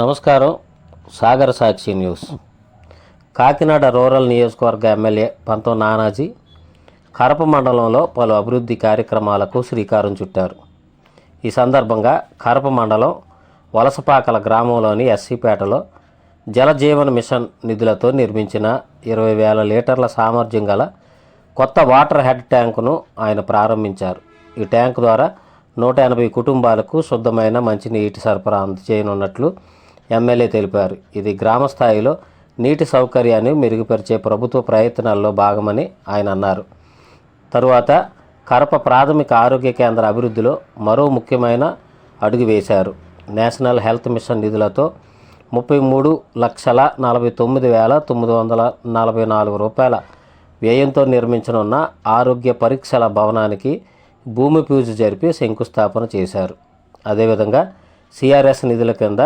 నమస్కారం సాగర Sakshi news. Kakinada rural నియోజకవర్గ ఎమ్మెల్యే పంతో నానాజీ కరప మండలంలో పలు అభివృద్ధి కార్యక్రమాలకు శ్రీకారం చుట్టారు. ఈ సందర్భంగా కరప మండలం వలసపాకల గ్రామంలోని ఎస్సీపేటలో జలజీవన్ మిషన్ నిధులతో నిర్మించిన ఇరవై వేల లీటర్ల సామర్థ్యం గల కొత్త వాటర్ హెడ్ ట్యాంకును ఆయన ప్రారంభించారు. ఈ ట్యాంకు ద్వారా నూట ఎనభై కుటుంబాలకు శుద్ధమైన మంచినీటి సరఫరా అందజేయనున్నట్లు ఎమ్మెల్యే తెలిపారు. ఇది గ్రామ స్థాయిలో నీటి సౌకర్యాన్ని మెరుగుపరిచే ప్రభుత్వ ప్రయత్నాల్లో భాగమని ఆయన అన్నారు. తరువాత కరప ప్రాథమిక ఆరోగ్య కేంద్ర అభివృద్ధిలో మరో ముఖ్యమైన అడుగు వేశారు. నేషనల్ హెల్త్ మిషన్ నిధులతో ముప్పై మూడు లక్షల నలభై తొమ్మిది వేల తొమ్మిది వందల నలభై నాలుగు రూపాయల వ్యయంతో నిర్మించనున్న ఆరోగ్య పరీక్షల భవనానికి భూమి పూజ జరిపి శంకుస్థాపన చేశారు. అదేవిధంగా సిఆర్ఎస్ నిధుల కింద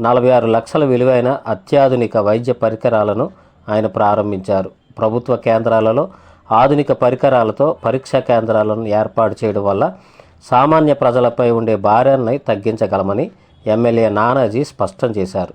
నలభై ఆరు లక్షల విలువైన అత్యాధునిక వైద్య పరికరాలను ఆయన ప్రారంభించారు. ప్రభుత్వ కేంద్రాలలో ఆధునిక పరికరాలతో పరీక్షా కేంద్రాలను ఏర్పాటు చేయడం వల్ల సామాన్య ప్రజలపై ఉండే భారాన్ని తగ్గించగలమని ఎమ్మెల్యే నానాజీ స్పష్టం చేశారు.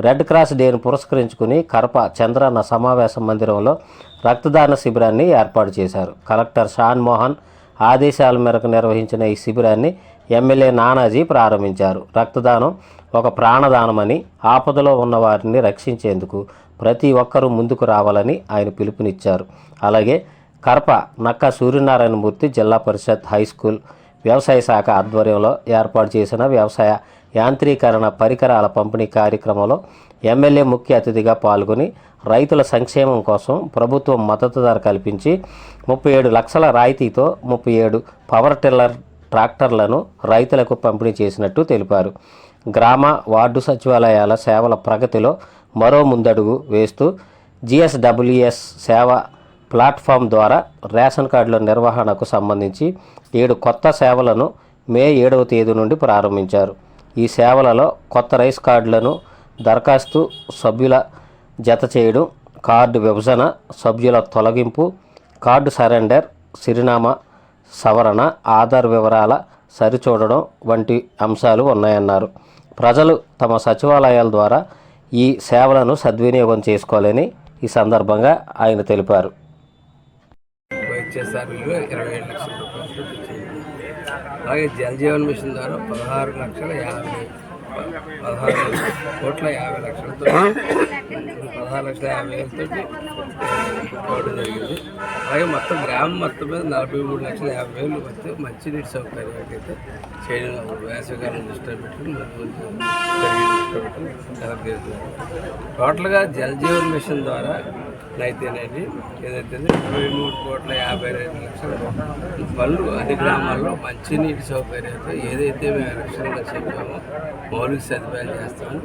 రెడ్ క్రాస్ డేను పురస్కరించుకుని కరప చంద్రన్న సమావేశ మందిరంలో రక్తదాన శిబిరాన్ని ఏర్పాటు చేశారు. కలెక్టర్ షాన్ మోహన్ ఆదేశాల మేరకు నిర్వహించిన ఈ శిబిరాన్ని ఎమ్మెల్యే నానాజీ ప్రారంభించారు. రక్తదానం ఒక ప్రాణదానమని ఆపదలో ఉన్న వారిని రక్షించేందుకు ప్రతి ఒక్కరూ ముందుకు రావాలని ఆయన పిలుపునిచ్చారు. అలాగే కర్ప నక్క సూర్యనారాయణమూర్తి జిల్లా పరిషత్ హై స్కూల్ వ్యవసాయ శాఖ ఆధ్వర్యంలో ఏర్పాటు చేసిన వ్యవసాయ యాంత్రీకరణ పరికరాల పంపిణీ కార్యక్రమంలో ఎమ్మెల్యే ముఖ్య అతిథిగా పాల్గొని రైతుల సంక్షేమం కోసం ప్రభుత్వం మద్దతు ధర కల్పించి ముప్పై ఏడు లక్షల రాయితీతో ముప్పై ఏడు పవర్ టిల్లర్ ట్రాక్టర్లను రైతులకు పంపిణీ చేసినట్టు తెలిపారు. గ్రామ వార్డు సచివాలయాల సేవల ప్రగతిలో మరో ముందడుగు వేస్తూ జిఎస్డబ్ల్యూఎస్ సేవ ప్లాట్ఫామ్ ద్వారా రేషన్ కార్డుల నిర్వహణకు సంబంధించి ఏడు కొత్త సేవలను మే ఏడవ తేదీ నుండి ప్రారంభించారు. ఈ సేవలలో కొత్త రైస్ కార్డులను దరఖాస్తు సభ్యుల జత చేయడం కార్డు విభజన సభ్యుల తొలగింపు కార్డు సరెండర్ చిరునామా సవరణ ఆధార్ వివరాల సరిచూడడం వంటి అంశాలు ఉన్నాయన్నారు. ప్రజలు తమ సచివాలయాల ద్వారా ఈ సేవలను సద్వినియోగం చేసుకోవాలని ఈ సందర్భంగా ఆయన తెలిపారు. అలాగే జలజీవన్ మిషన్ ద్వారా పదహారు లక్షల యాభై పదహారు కోట్ల యాభై లక్షలతో పదహారు లక్షల యాభై వేలతో ఇవ్వడం జరిగింది అలాగే మొత్తం గ్రామం మొత్తం మీద నలభై మూడు లక్షల యాభై వేలు వస్తే మంచినీటి సౌకర్యానికి అయితే చేయడం వేసవికాలం దృష్టిలో పెట్టుకుని దృష్టిలో పెట్టుకుని టోటల్గా జలజీవన్ మిషన్ ద్వారా అయితేనేది ఏదైతే ఇరవై మూడు కోట్ల యాభై రెండు లక్షల పనులు అన్ని గ్రామాల్లో మంచినీటి సౌకర్యంతో ఏదైతే మేము లక్షలుగా చెప్పామో మౌలిక సదుపాయాలు చేస్తామో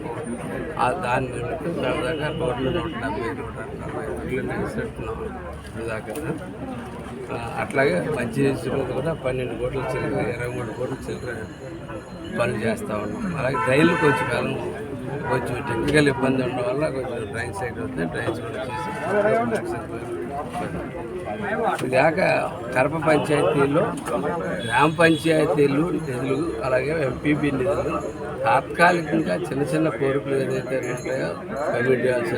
దాని నిమిత్తం దాకా రోడ్లు నూట డెబ్బై నూట నలభై కిలోమీటర్లు వేసేస్తున్నాము దాకా అట్లాగే మంచి మీద కూడా పన్నెండు కోట్ల చిల్లర ఇరవై మూడు కోట్ల చిల్లర పనులు చేస్తూ ఉన్నాం. అలాగే రైలు కొంచెం కాలం కొంచెం టెక్నికల్ ఇబ్బంది ఉండడం వల్ల కొంచెం డ్రైన్ సైడ్ వస్తే డ్రైన్స్ కూడా చేసి ఇదాక కడప పంచాయతీలో గ్రామ పంచాయతీలు నిధులు అలాగే ఎంపీబీ నిధులు తాత్కాలికంగా చిన్న చిన్న కోరికలు ఏదైతే ఉంటాయో కమిటీ హాల్స్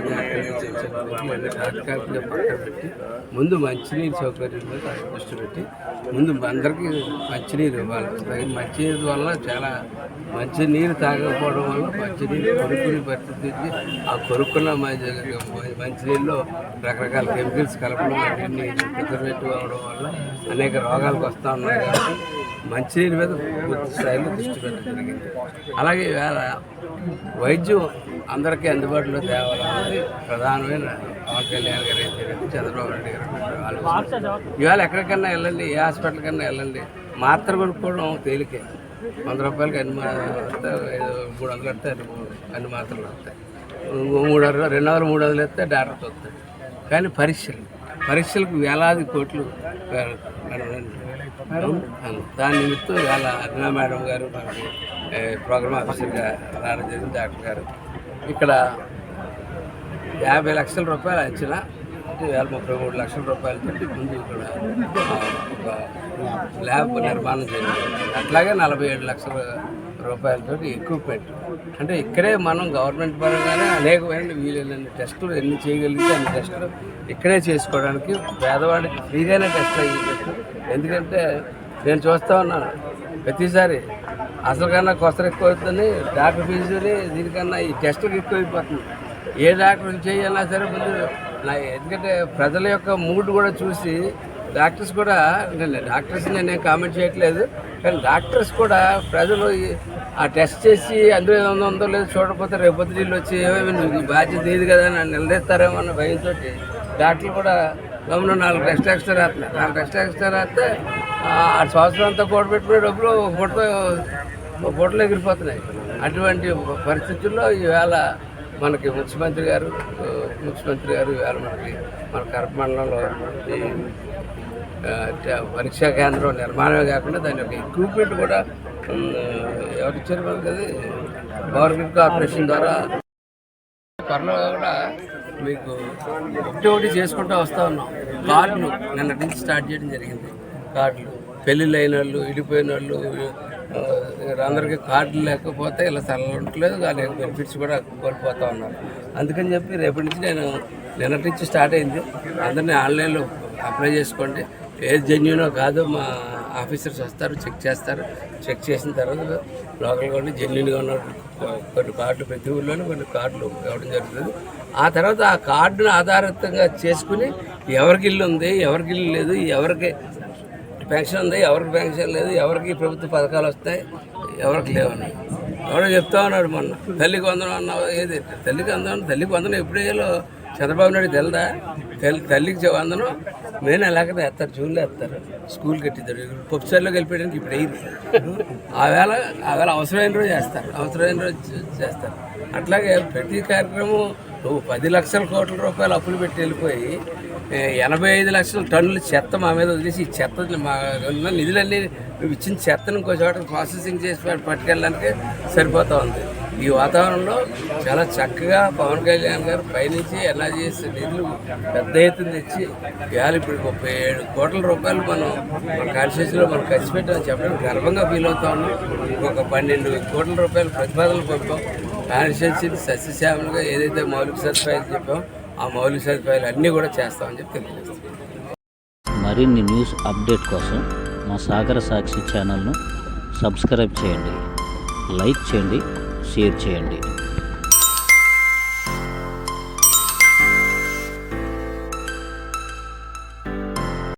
తాత్కాలికంగా పక్కన పెట్టి ముందు మంచినీరు సౌకర్యం మీద దృష్టి పెట్టి ముందు అందరికీ మంచినీరు ఇవ్వాలి. మంచినీరు వల్ల చాలా మంచినీరు తాగకపోవడం వల్ల మంచినీరు కొరుకుని పరిస్థితి ఆ కొరుకున్న మంచి మంచినీళ్ళు రకరకాల కెమికల్స్ కలపడం వాటిని ప్రిజర్వేటివ్ అవ్వడం వల్ల అనేక రోగాలకు వస్తూ ఉన్నాయి కాబట్టి మంచినీరు మీద పూర్తి స్థాయిలో దృష్టి పెట్టడం జరిగింది. అలాగే ఇవాళ వైద్యం అందరికీ అందుబాటులో తేవాలన్నది ప్రధానమైన పవన్ కళ్యాణ్ గారు అయితే చంద్రబాబు నాయుడు గారు ఆలోచన. ఇవాళ ఎక్కడికన్నా వెళ్ళండి ఏ హాస్పిటల్ కన్నా వెళ్ళండి మాత్ర కొనుక్కోవడం తేలికే. వంద రూపాయలకి అన్ని మా- మూడు వందలు వస్తే అన్ని అన్ని మాత్రలు వస్తాయి. మూడు వందలు రెండు వందలు మూడు వందలు వస్తే డాక్టర్ వస్తాయి. కానీ పరీక్షలు పరీక్షలకు వేలాది కోట్లు దాని నిమిత్తం వేళ అరుణ మేడం గారు మనకి ప్రోగ్రామ్ ఆఫీసర్గా రావడం జరిగింది డాక్టర్ గారు. ఇక్కడ యాభై లక్షల రూపాయలు అంచనా అంటే వేల ముప్పై మూడు లక్షల రూపాయలతో ముందు ఇక్కడ ఒక ల్యాబ్ నిర్మాణం జరిగింది. అట్లాగే నలభై ఏడు లక్షల రూపాయలతో ఎక్విప్మెంట్ అంటే ఇక్కడే మనం గవర్నమెంట్ పరంగానే అనేకమైన వీలైన టెస్టులు ఎన్ని చేయగలిగితే అన్ని టెస్టులు ఇక్కడే చేసుకోవడానికి పేదవాడికి ఫ్రీగానే టెస్ట్ అయ్యేటట్టు ఎందుకంటే నేను చూస్తూ ఉన్నాను ప్రతిసారి అసలు కన్నా కొసరు ఎక్కువ అవుతుంది డాక్టర్ ఫీజుని దీనికన్నా ఈ టెస్టులు ఎక్కువ అయిపోతుంది ఏ డాక్టర్ చేయాలన్నా సరే ముందు ఎందుకంటే ప్రజల యొక్క మూడ్ కూడా చూసి డాక్టర్స్ కూడా నేను డాక్టర్స్ నేను కామెంట్ చేయట్లేదు కానీ డాక్టర్స్ కూడా ప్రజలు ఆ టెస్ట్ చేసి అందులో ఏమైనా ఉందో లేదో చూడకపోతే రేపొద్దు నీళ్ళు వచ్చి ఏమేమి బాధ్యత ఇది కదా అని నిలదీస్తారేమో అన్న భయంతో డాక్టర్లు కూడా గమన నాలుగు టెస్ట్ ఎక్స్ట్రా రాస్తున్నారు నాలుగు టెస్ట్ ఎక్స్ట్రా రాస్తే ఆ సంవత్సరం అంతా కూడబెట్టుకునే డబ్బులు ఒక పూటతో ఎగిరిపోతున్నాయి. అటువంటి పరిస్థితుల్లో ఈవేళ మనకి ముఖ్యమంత్రి గారు ముఖ్యమంత్రి గారు ఈవేళ మనకి మన కర్మండలంలో ఈ పరీక్షా కేంద్రం నిర్మాణమే కాకుండా దాని యొక్క ఎక్విప్మెంట్ కూడా ఉమ్, ఎవరు ఇచ్చారు మనకి అది? పవర్ కార్పొరేషన్ ద్వారా. త్వరలో కూడా మీకు ఒకటి ఒకటి చేసుకుంటూ వస్తూ ఉన్నాం. కార్డులు నిన్న నుంచి స్టార్ట్ చేయడం జరిగింది. కార్డులు. పెళ్ళిళ్ళు అయిన వాళ్ళు ఇడిపోయిన వాళ్ళు అందరికీ కార్డులు లేకపోతే ఇలా స్థలం కానీ బెనిఫిట్స్ కూడా కోల్పోతూ ఉన్నారు. అందుకని చెప్పి రేపటి నుంచి నేను నిన్నటి నుంచి స్టార్ట్ అయింది. అందరినీ ఆన్లైన్లో అప్లై చేసుకోండి. ఏది జెన్యునో కాదో మా ఆఫీసర్స్ వస్తారు చెక్ చేస్తారు. చెక్ చేసిన తర్వాత లోకల్గా ఉండి జెన్యున్గా ఉన్న కొన్ని కార్డులు ప్రతి ఊళ్ళోనే కొన్ని కార్డులు ఇవ్వడం జరుగుతుంది. ఆ తర్వాత ఆ కార్డును ఆధారితంగా చేసుకుని ఎవరికి ఇల్లు ఉంది ఎవరికి ఇల్లు లేదు ఎవరికి పెన్షన్ ఉంది ఎవరికి పెన్షన్ లేదు ఎవరికి ప్రభుత్వ పథకాలు వస్తాయి ఎవరికి లేవని ఎవడో చెప్తా ఉన్నాడు మొన్న తల్లికి వందనం అన్నావు ఏది? తల్లికి వందనం తల్లికి వందనం ఎప్పుడు వేయాలో చంద్రబాబు నాయుడు తెలదా? తల్లి తల్లికి వందనం మేము ఎలాగైతే వేస్తారు జూన్లో వేస్తారు స్కూల్ కట్టిద్దరు పొప్సార్లో కలిపేయడానికి ఇప్పుడు అయింది ఆవేళ ఆవేళ అవసరమైన రోజు చేస్తారు అవసరమైన రోజు చేస్తారు. అట్లాగే ప్రతి కార్యక్రమం నువ్వు పది లక్షల కోట్ల రూపాయలు అప్పులు పెట్టి వెళ్ళిపోయి ఎనభై ఐదు లక్షల టన్నుల చెత్త మా మీద వదిలేసి ఈ చెత్త మా ఉన్న నిధులన్నీ నువ్వు ఇచ్చిన చెత్తను ఇంకో చోట ప్రాసెసింగ్ చేసి పట్టుకెళ్ళడానికి సరిపోతూ ఉంది. ఈ వాతావరణంలో చాలా చక్కగా పవన్ కళ్యాణ్ గారు పైనుంచి ఎలా చేసే నిధులు పెద్ద ఎత్తున తెచ్చి ఇవాళ ఇప్పుడు ముప్పై ఏడు కోట్ల రూపాయలు మనం మన కాన్స్టిట్యూన్సీలో మనం ఖర్చు పెట్టామని చెప్పడం గర్వంగా ఫీల్ అవుతా ఉన్నాం. ఇంకొక పన్నెండు కోట్ల రూపాయలు ప్రతిపాదనలు పంపాం. కాన్స్టిట్యూన్సీని సస్యశ్యామలుగా ఏదైతే మౌలిక సదుపాయాలు చెప్పాం ఆ మౌలిక సదుపాయాలు అన్నీ కూడా చేస్తామని చెప్పి తెలియజేస్తాం మరిన్ని న్యూస్ అప్డేట్ కోసం మా సాగర సాక్షి ఛానల్ను సబ్స్క్రైబ్ చేయండి. లైక్ చేయండి. షేర్ చేయండి.